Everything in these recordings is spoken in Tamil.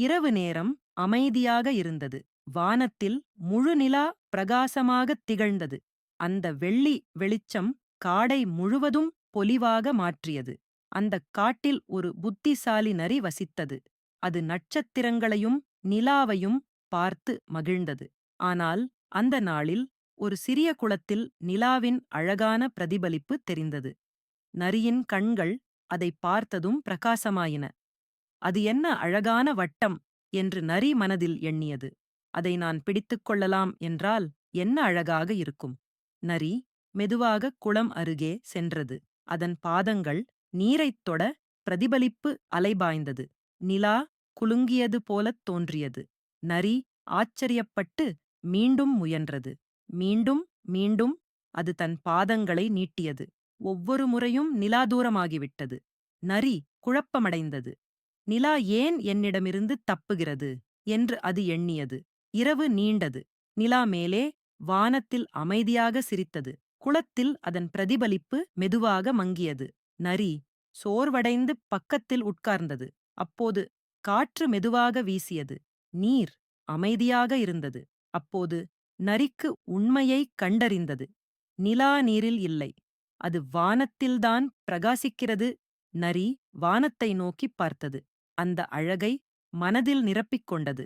இரவு நேரம் அமைதியாக இருந்தது. வானத்தில் முழு நிலா பிரகாசமாகத் திகழ்ந்தது. அந்த வெள்ளி வெளிச்சம் காடை முழுவதும் பொலிவாக மாற்றியது. அந்தக் காட்டில் ஒரு புத்திசாலி நரி வசித்தது. அது நட்சத்திரங்களையும் நிலாவையும் பார்த்து மகிழ்ந்தது. ஆனால் அந்த நாளில் ஒரு சிறிய குளத்தில் நிலாவின் அழகான பிரதிபலிப்பு தெரிந்தது. நரியின் கண்கள் அதைப் பார்த்ததும் பிரகாசமாயின. அது என்ன அழகான வட்டம் என்று நரி மனதில் எண்ணியது. அதை நான் பிடித்துக் கொள்ளலாம் என்றால் என்ன அழகாக இருக்கும்? நரி மெதுவாக குளம் அருகே சென்றது. அதன் பாதங்கள் நீரைத் தொட பிரதிபலிப்பு அலைபாய்ந்தது நிலா குலுங்கியது போலத் தோன்றியது. நரி ஆச்சரியப்பட்டு மீண்டும் முயன்றது. மீண்டும் மீண்டும் அது தன் பாதங்களை நீட்டியது. ஒவ்வொரு முறையும் நிலா தூரமாகிவிட்டது. நரி குழப்பமடைந்தது. நிலா ஏன் என்னிடமிருந்து தப்புகிறது? என்று அது எண்ணியது. இரவு நீண்டது. நிலா மேலே வானத்தில் அமைதியாக சிரித்தது. குளத்தில் அதன் பிரதிபலிப்பு மெதுவாக மங்கியது. நரி சோர்வடைந்து பக்கத்தில் உட்கார்ந்தது. அப்போது காற்று மெதுவாக வீசியது. நீர் அமைதியாக இருந்தது. அப்போது நரிக்கு உண்மையை கண்டறிந்தது. நிலா நீரில் இல்லை. அது வானத்தில்தான் பிரகாசிக்கிறது. நரி வானத்தை நோக்கிப் பார்த்தது. அந்த அழகை மனதில் நிரப்பிக் கொண்டது.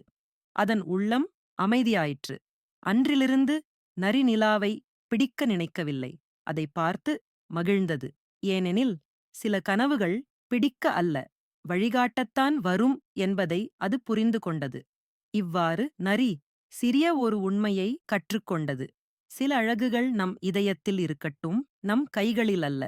அதன் உள்ளம் அமைதியாயிற்று. அன்றிலிருந்து நரிநிலாவை பிடிக்க நினைக்கவில்லை. அதை பார்த்து மகிழ்ந்தது. ஏனெனில் சில கனவுகள் பிடிக்க அல்ல வழிகாட்டத்தான் வரும் என்பதை அது புரிந்து கொண்டது. இவ்வாறு நரி சிறிய ஒரு உண்மையை கற்றுக்கொண்டது சில அழகுகள் நம் இதயத்தில் இருக்கட்டும் நம் கைகளில் அல்ல.